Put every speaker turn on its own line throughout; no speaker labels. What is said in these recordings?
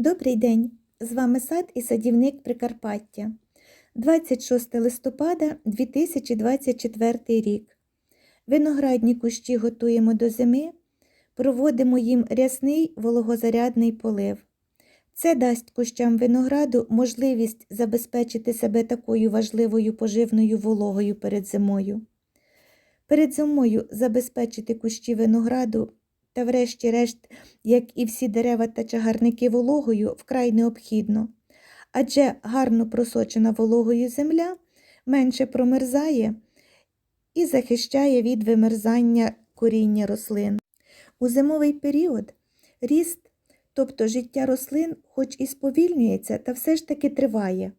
Добрий день! З вами сад і садівник Прикарпаття. 26 листопада 2024 рік. Виноградні кущі готуємо до зими, проводимо їм рясний вологозарядний полив. Це дасть кущам винограду можливість забезпечити себе такою важливою поживною вологою перед зимою. Перед зимою забезпечити кущі винограду та, врешті-решт, як і всі дерева та чагарники вологою, вкрай необхідно, адже гарно просочена вологою земля менше промерзає і захищає від вимерзання коріння рослин. У зимовий період ріст, тобто життя рослин, хоч і сповільнюється, та все ж таки триває,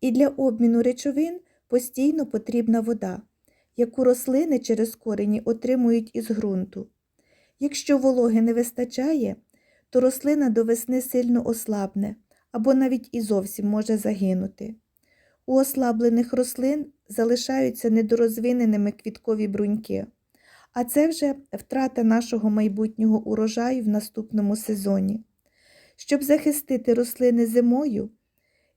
і для обміну речовин постійно потрібна вода, яку рослини через корені отримують із ґрунту. Якщо вологи не вистачає, то рослина до весни сильно ослабне або навіть і зовсім може загинути. У ослаблених рослин залишаються недорозвиненими квіткові бруньки, а це вже втрата нашого майбутнього урожаю в наступному сезоні. Щоб захистити рослини зимою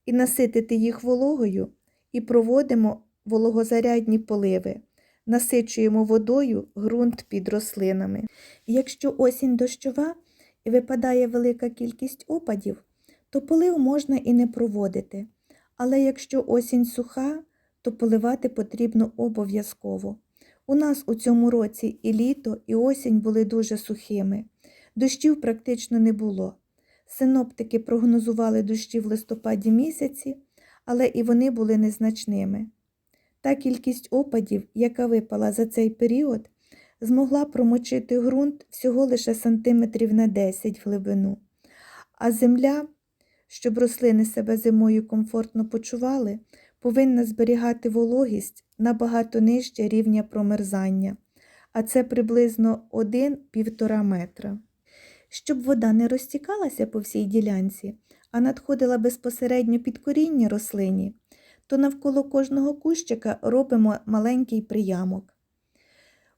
і наситити їх вологою, і проводимо вологозарядні поливи насичуємо водою ґрунт під рослинами. Якщо осінь дощова і випадає велика кількість опадів, то полив можна і не проводити. Але якщо осінь суха, то поливати потрібно обов'язково. У нас у цьому році і літо, і осінь були дуже сухими. Дощів практично не було. Синоптики прогнозували дощі в листопаді місяці, але і вони були незначними. Та кількість опадів, яка випала за цей період, змогла промочити ґрунт всього лише сантиметрів на 10 в глибину, а земля, щоб рослини себе зимою комфортно почували, повинна зберігати вологість набагато нижче рівня промерзання, а це приблизно 1-1,5 метра. Щоб вода не розтікалася по всій ділянці, а надходила безпосередньо під коріння рослині то навколо кожного кущика робимо маленький приямок.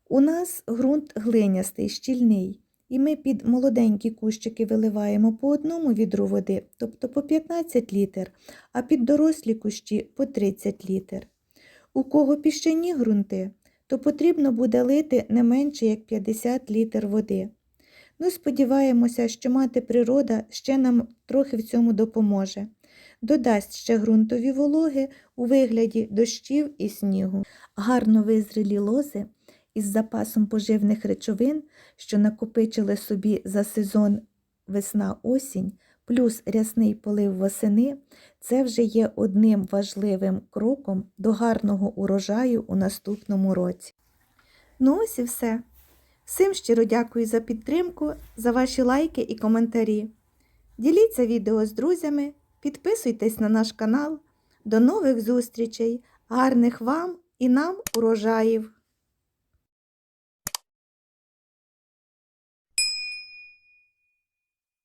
У нас ґрунт глинястий, щільний, і ми під молоденькі кущики виливаємо по одному відру води, тобто по 15 літр, а під дорослі кущі по 30 літр. У кого піщані ґрунти, то потрібно буде лити не менше як 50 літр води. Ну, сподіваємося, що мати природа ще нам трохи в цьому допоможе додасть ще ґрунтові вологи у вигляді дощів і снігу. Гарно визрілі лози із запасом поживних речовин, що накопичили собі за сезон весна-осінь, плюс рясний полив восени, це вже є одним важливим кроком до гарного урожаю у наступному році. Ну ось і все. Всім щиро дякую за підтримку, за ваші лайки і коментарі. Діліться відео з друзями. Підписуйтесь на наш канал. До нових зустрічей, гарних вам і нам урожаїв!